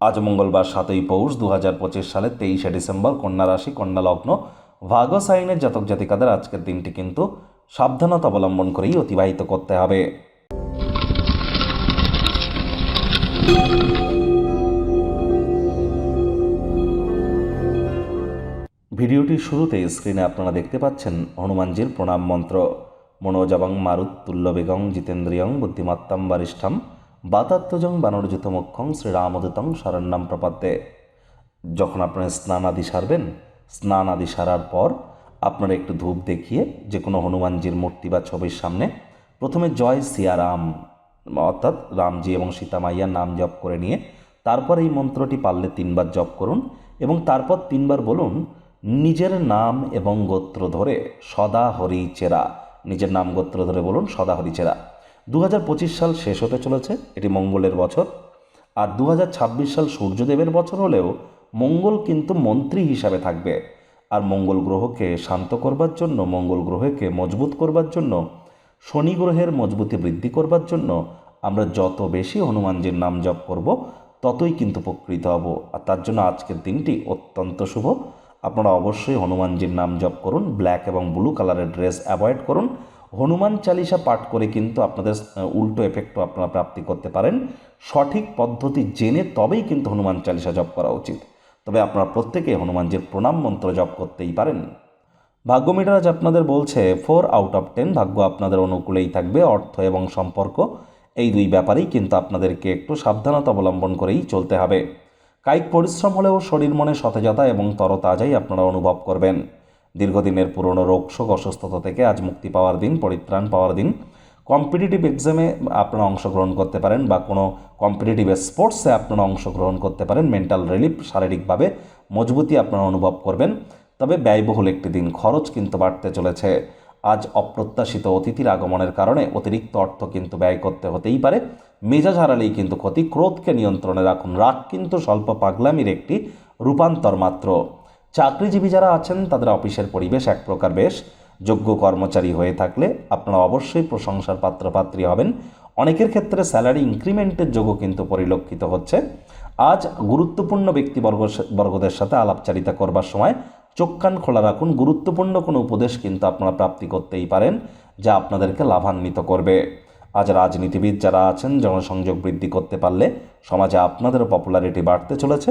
আজ মঙ্গলবার সাতই পৌষ দু হাজার পঁচিশ সালের তেইশে ডিসেম্বর কন্যা রাশি, কন্যা লগ্ন, ভাগ সাইনের জাতক জাতিকাদের আজকের দিনটি কিন্তু সাবধানতা অবলম্বন করেই অতিবাহিত করতে হবে। ভিডিওটির শুরুতে স্ক্রিনে আপনারা দেখতে পাচ্ছেন হনুমানজির প্রণাম মন্ত্র। মনোজবং মারুত, তুল্য বেগং জিতেন্দ্রিয়ং, বুদ্ধিমত্তাম, বারিষ্ঠাম বাতাত্মজং বানরযুতমক্ষং শ্রীরামদূতং শরণ্যম প্রপদ্যে। যখন আপনারা স্নান আদি সারবেন স্নান আদি সারার পর আপনারা একটু ধূপ দেখিয়ে যে কোনো হনুমানজির মূর্তি বা ছবির সামনে প্রথমে জয় সিয়ারাম, অর্থাৎ রামজি এবং সীতামাইয়ার নাম জপ করে নিয়ে তারপর এই মন্ত্রটি পারলে তিনবার জপ করুন এবং তারপর তিনবার বলুন, নিজের নাম এবং গোত্র ধরে সদা হরি চেরা। নিজের নাম গোত্র ধরে বলুন, সদা হরি চেরা। দু হাজার পঁচিশ সাল শেষ হতে চলেছে এটি মঙ্গলের বছর। আর দু হাজার ছাব্বিশ সাল সূর্যদেবের বছর হলেও মঙ্গল কিন্তু মন্ত্রী হিসাবে থাকবে। আর মঙ্গল গ্রহকে শান্ত করবার জন্য, মঙ্গল গ্রহকে মজবুত করবার জন্য, শনি গ্রহের মজবুতি বৃদ্ধি করবার জন্য আমরা যত বেশি হনুমানজির নাম জপ করব, ততই কিন্তু উপকৃত হব। আর তার জন্য আজকের দিনটি অত্যন্ত শুভ। আপনারা অবশ্যই হনুমানজির নাম জপ করুন, ব্ল্যাক এবং ব্লু কালারের ড্রেস অ্যাভয়েড করুন। হনুমান চালিসা পাঠ করে কিন্তু আপনাদের উল্টো এফেক্টও আপনারা প্রাপ্তি করতে পারেন। সঠিক পদ্ধতি জেনে তবেই কিন্তু হনুমান চালিসা জপ করা উচিত। তবে আপনারা প্রত্যেকে হনুমানজির প্রণাম মন্ত্র জপ করতেই পারেন। ভাগ্য মিটার আজ আপনাদের বলছে ফোর আউট অফ টেন ভাগ্য আপনাদের অনুকূলেই থাকবে, অর্থ এবং সম্পর্ক। এই দুই ব্যাপারেই কিন্তু আপনাদেরকে একটু সাবধানতা অবলম্বন করেই চলতে হবে। কায়িক পরিশ্রম হলেও শরীর মনে সতেজতা এবং তরতাজাই আপনারা অনুভব করবেন। দীর্ঘদিনের পুরনো রোগ শোক অসুস্থতা থেকে আজ মুক্তি পাওয়ার দিন, পরিত্রাণ পাওয়ার দিন। কম্পিটিটিভ এক্সামে আপনারা অংশগ্রহণ করতে পারেন বা কোনো কম্পিটিটিভ স্পোর্টসে আপনারা অংশগ্রহণ করতে পারেন। মেন্টাল রিলিফ, শারীরিকভাবে মজবুতি আপনারা অনুভব করবেন। তবে ব্যয়বহুল একটি দিন, খরচ কিন্তু বাড়তে চলেছে। আজ অপ্রত্যাশিত অতিথির আগমনের কারণে অতিরিক্ত অর্থ কিন্তু ব্যয় করতে হতেই পারে। মেজাজ হারালেই কিন্তু ক্ষতি। ক্রোধকে নিয়ন্ত্রণে রাখুন। রাগ কিন্তু স্বল্প পাগলামির একটি রূপান্তর মাত্র। চাকরিজীবী যারা আছেন, তাদের অফিসের পরিবেশ এক প্রকার বেশ। যোগ্য কর্মচারী হয়ে থাকলে আপনারা অবশ্যই প্রশংসার পাত্রপাত্রী হবেন। অনেকের ক্ষেত্রে স্যালারি ইনক্রিমেন্টের যোগও কিন্তু পরিলক্ষিত হচ্ছে। আজ গুরুত্বপূর্ণ ব্যক্তিবর্গ বর্গদের সাথে আলাপচারিতা করবার সময় চোখ কান খোলা রাখুন। গুরুত্বপূর্ণ কোনো উপদেশ কিন্তু আপনারা প্রাপ্তি করতেই পারেন, যা আপনাদেরকে লাভান্বিত করবে। আজ রাজনীতিবিদ যারা আছেন, জনসংযোগ বৃদ্ধি করতে পারলে সমাজে আপনাদের পপুলারিটি বাড়তে চলেছে।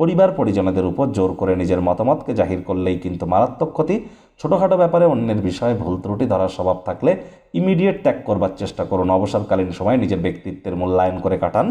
পরিবার পরিজনদের উপর জোর করে নিজের মতামতকে জাহির করলেই কিন্তু মারাত্মক ক্ষতি। ছোটোখাটো ব্যাপারে অন্যের বিষয়ে ভুল ত্রুটি ধরার স্বভাব থাকলে ইমিডিয়েট ত্যাগ করবার চেষ্টা করুন। অবসরকালীন সময় নিজের ব্যক্তিত্বের মূল্যায়ন করে কাটান।